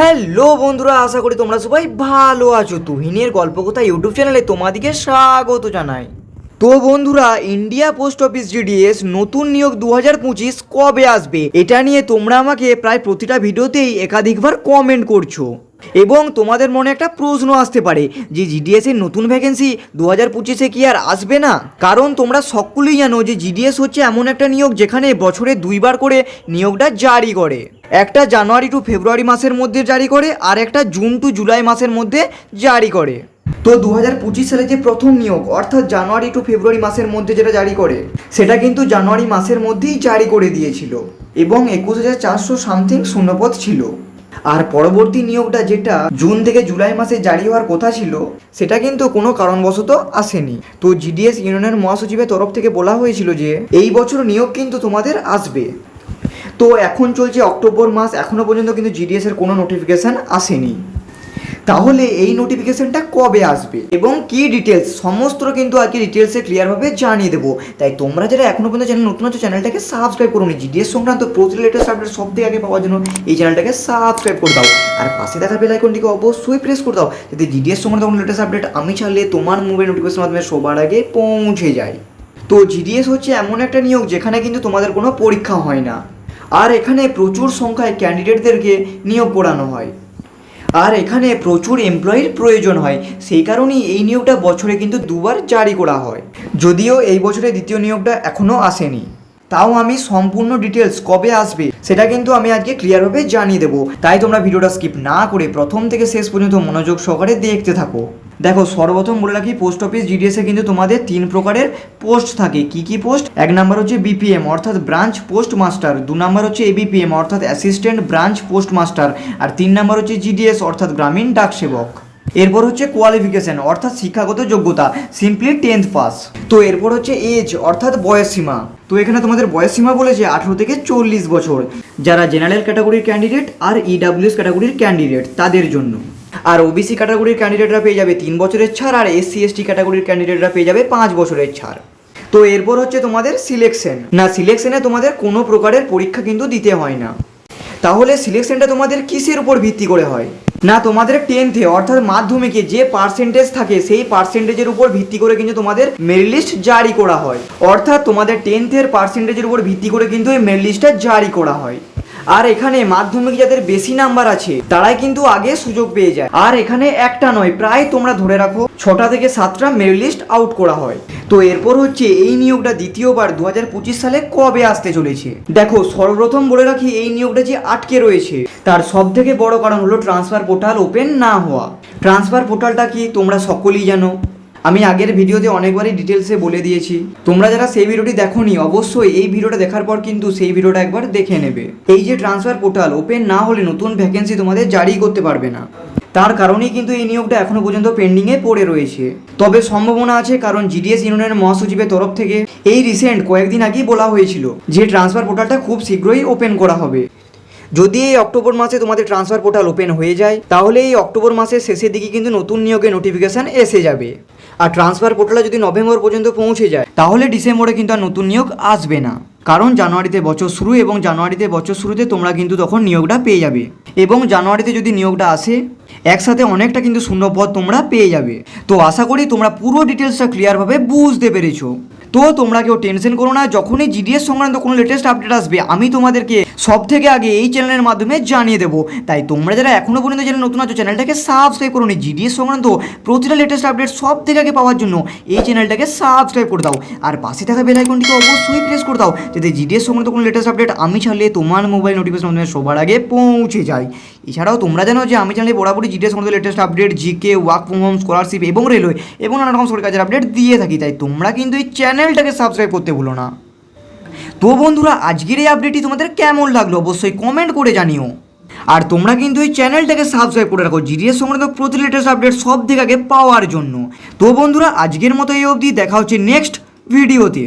Hello বন্ধুরা, আশা করি তোমরা সবাই ভালো আছো। তুহিনের গল্প কথা ইউটিউব চ্যানেলে তোমাদিকে স্বাগত জানাই। তো বন্ধুরা, ইন্ডিয়া পোস্ট অফিস জিডিএস নতুন নিয়োগ দু পঁচিশ কবে আসবে? এটা নিয়ে তোমরা আমাকে প্রায় প্রতিটা ভিডিওতেই একাধিকবার কমেন্ট করছ। এবং তোমাদের মনে একটা প্রশ্ন আসতে পারে যে জিডিএস এর নতুন ভ্যাকেন্সি দু হাজার পঁচিশে কি আর আসবে না? কারণ তোমরা সকলেই জানো যে জিডিএস হচ্ছে এমন একটা নিয়োগ যেখানে বছরে দুইবার করে নিয়োগটা জারি করে। একটা জানুয়ারি টু ফেব্রুয়ারি মাসের মধ্যে জারি করে আর একটা জুন টু জুলাই মাসের মধ্যে জারি করে। তো দু হাজার পঁচিশ সালে যে প্রথম নিয়োগ, অর্থাৎ জানুয়ারি টু ফেব্রুয়ারি মাসের মধ্যে যেটা জারি করে, সেটা কিন্তু জানুয়ারি মাসের মধ্যেই জারি করে দিয়েছিল এবং একুশ হাজার চারশো সামথিং শূন্যপদ ছিল। আর পরবর্তী নিয়োগটা যেটা জুন থেকে জুলাই মাসে জারি হওয়ার কথা ছিল, সেটা কিন্তু কোনো কারণবশত আসেনি। তো জিডিএস ইউনিয়নের মহাসচিবের তরফ থেকে বলা হয়েছিল যে, এই বছর নিয়োগ কিন্তু তোমাদের আসবে। তো এখন চলছে অক্টোবর মাস এখনও পর্যন্ত কিন্তু জিডিএস এর কোনো নোটিফিকেশান আসেনি। তাহলে এই নোটিফিকেশনটা কবে আসবে? এবং কি ডিটেলস সমস্ত কিন্তু আজকে ডিটেলসে ক্লিয়ারভাবে জানিয়ে দেবো। তাই তোমরা যারা এখনও পর্যন্ত চ্যানেল নতুন আছো চ্যানেলটাকে সাবস্ক্রাইব করুন জিডিএস সংক্রান্ত প্রতি লেটেস্ট আপডেট সব থেকে আগে পাওয়ার জন্য এই চ্যানেলটাকে সাবস্ক্রাইব করে দাও। আর পাশে থাকা বেল আইকনটিকে অবশ্যই প্রেস করে দাও, যাতে জিডিএস সংক্রান্ত কোনো লেটেস্ট আপডেট আমি চাইলে তোমার মোবাইল নোটিফিকেশনের মাধ্যমে সবার আগে পৌঁছে যায়। তো জিডিএস হচ্ছে এমন একটা নিয়োগ যেখানে কিন্তু তোমাদের কোনো পরীক্ষা হয় না। আর এখানে প্রচুর সংখ্যায় ক্যান্ডিডেটদেরকে নিয়োগ করানো হয়। আর এখানে প্রচুর এমপ্লয়ির প্রয়োজন হয়। সেই কারণেই এই নিয়োগটা বছরে কিন্তু দুবার জারি করা হয়। যদিও এই বছরে দ্বিতীয় নিয়োগটা এখনও আসেনি। তাও আমি সম্পূর্ণ ডিটেলস কবে আসবে, সেটা কিন্তু আমি আজকে ক্লিয়ারভাবে জানিয়ে দেবো। তাই তোমরা ভিডিওটা স্কিপ না করে প্রথম থেকে শেষ পর্যন্ত মনোযোগ সহকারে দেখতে থাকো। দেখো, সর্বপ্রথম বলে রাখি পোস্ট অফিস জিডিএসে কিন্তু তোমাদের তিন প্রকারের পোস্ট থাকে। কি কি পোস্ট এক নাম্বার হচ্ছে বিপিএম অর্থাৎ ব্রাঞ্চ পোস্ট মাস্টার দু নাম্বার হচ্ছে এবিপিএম অর্থাৎ অ্যাসিস্ট্যান্ট ব্রাঞ্চ পোস্ট মাস্টার আর তিন নাম্বার হচ্ছে জিডিএস অর্থাৎ গ্রামীণ ডাক সেবক। এরপর হচ্ছে কোয়ালিফিকেশন অর্থাৎ শিক্ষাগত যোগ্যতা। সিম্পলি টেন্থ পাস তো এরপর হচ্ছে এজ অর্থাৎ বয়স সীমা। তো এখানে তোমাদের বয়স সীমা বলেছে আঠেরো থেকে চল্লিশ বছর, যারা জেনারেল ক্যাটাগরির ক্যান্ডিডেট আর ইডাব্লিউএস ক্যাটাগরির ক্যান্ডিডেট তাদের জন্য। আর ওবিসি ক্যাটাগরির ক্যান্ডিডেটরা পেয়ে যাবে তিন বছরের ছাড় আর এসসি এসটি ক্যাটাগরির ক্যান্ডিডেটরা পেয়ে যাবে পাঁচ বছরের ছাড়। তো এরপর হচ্ছে তোমাদের সিলেকশন না সিলেকশনে তোমাদের কোনো প্রকারের পরীক্ষা কিন্তু দিতে হয় না। তাহলে সিলেকশনটা তোমাদের কিসের উপর ভিত্তি করে হয়? না, তোমাদের টেন্থে অর্থাৎ মাধ্যমিকে যে পার্সেন্টেজ থাকে, সেই পার্সেন্টেজের উপর ভিত্তি করে কিন্তু তোমাদের মেরিট লিস্ট জারি করা হয়। অর্থাৎ তোমাদের টেন্থের পার্সেন্টেজের উপর ভিত্তি করে কিন্তু এই মেরিট লিস্টটা জারি করা হয়। আর এখানে মাধ্যমিক যাদের বেশি নাম্বার আছে, তারাই কিন্তু আগে সুযোগ পেয়ে যায়। আর এখানে একটা নয়, প্রায় তোমরা ধরে রাখো, ছটা থেকে সাতটা মেরিট লিস্ট আউট করা হয়। তো এরপর হচ্ছে এই নিয়োগটা দ্বিতীয়বার দু হাজার পঁচিশ সালে কবে আসতে চলেছে? দেখো, সর্বপ্রথম বলে রাখি এই নিয়োগটা যে আটকে রয়েছে। তার সব থেকে বড় কারণ হলো ট্রান্সফার পোর্টাল ওপেন না হওয়া। ট্রান্সফার পোর্টালটা কি তোমরা সকলেই জানো? আমি আগের ভিডিওতে অনেকবারই ডিটেলসে বলে দিয়েছি। তোমরা যারা সেই ভিডিওটি দেখোনি, অবশ্যই এই ভিডিওটা দেখার পর কিন্তু সেই ভিডিওটা একবার দেখে নেবে। এই যে ট্রান্সফার পোর্টাল ওপেন না হলে নতুন ভ্যাকেন্সি তোমাদের জারি করতে পারবে না। তার কারণেই কিন্তু এই নিয়োগটা এখনও পর্যন্ত পেন্ডিংয়ে পড়ে রয়েছে। তবে সম্ভাবনা আছে কারণ জিডিএস ইউনিয়নের মহাসচিবের তরফ থেকে এই রিসেন্ট কয়েকদিন আগেই বলা হয়েছিল যে ট্রান্সফার পোর্টালটা খুব শীঘ্রই ওপেন করা হবে। যদি এই অক্টোবর মাসে তোমাদের ট্রান্সফার পোর্টাল ওপেন হয়ে যায়, তাহলে এই অক্টোবর মাসের শেষের দিকে কিন্তু নতুন নিয়োগের নোটিফিকেশান এসে যাবে। আর ট্রান্সফার পোর্টালে যদি নভেম্বর পর্যন্ত পৌঁছে যায়, তাহলে ডিসেম্বরে কিন্তু আর নতুন নিয়োগ আসবে না। কারণ জানুয়ারিতে বছর শুরু এবং জানুয়ারিতে বছর শুরুতে তোমরা কিন্তু তখন নিয়োগটা পেয়ে যাবে। এবং জানুয়ারিতে যদি নিয়োগটা আসে, একসাথে অনেকটা কিন্তু শূন্য পদ তোমরা পেয়ে যাবে। তো আশা করি তোমরা পুরো ডিটেলসটা ক্লিয়ারভাবে বুঝতে পেরেছ। তো তোমরা কেউ টেনশন করো না, যখনই জিডিএস সংক্রান্ত কোনো লেটেস্ট আপডেট আসবে, আমি তোমাদেরকে সব থেকে আগে এই চ্যানেলের মাধ্যমে জানিয়ে দেবো। তাই তোমরা যারা এখনও পর্যন্ত চ্যানেল নতুন আছো চ্যানেলটাকে সাবস্ক্রাইব করো নি। জিডিএস সংক্রান্ত প্রতিটা লেটেস্ট আপডেট সব থেকে আগে পাওয়ার জন্য এই চ্যানেলটাকে সাবস্ক্রাইব করে দাও। আর পাশে থাকা বেল আইকনটিকে অবশ্যই প্রেস করে দাও, যাতে জিডিএস সংক্রান্ত কোনো লেটেস্ট আপডেট আমি ছাড়লে তোমার মোবাইল নোটিফিকেশন মাধ্যমে সবার আগে পৌঁছে যায়। এছাড়াও তোমরা জানো যে আমি চ্যানেলে বরাবরই জিডিএস সংক্রান্ত latest update GK work from home scholarship এবং রেলওয়ে এবং নানা রকম সরকারি কাজের আপডেট দিয়ে থাকি। তাই তোমরা কিন্তু এই চ্যানেলটাকে সাবস্ক্রাইব করতে ভুলো না। তো বন্ধুরা, আজকের এই আপডেটটি তোমাদের কেমন লাগল অবশ্যই কমেন্ট করে জানিও। আর তোমরা কিন্তু এই চ্যানেলটাকে সাবস্ক্রাইব করে রাখো জিডিএস সংক্রান্ত প্রতি লেটেস্ট আপডেট সব থেকে আগে পাওয়ার জন্য। তো বন্ধুরা, আজকের মতো এই অবধি, দেখা হচ্ছে নেক্সট ভিডিওতে